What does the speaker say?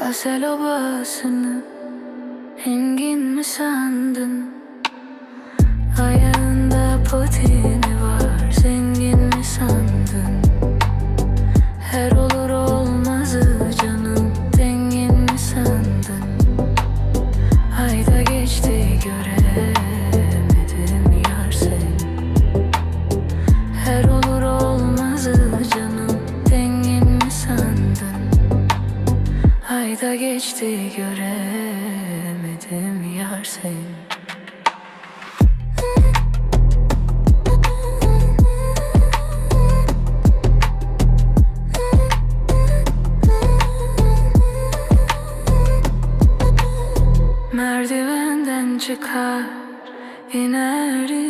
Asel obasını Engin mi sandın? Ayda geçti göremedim yar seni. Merdivenden çıkar iner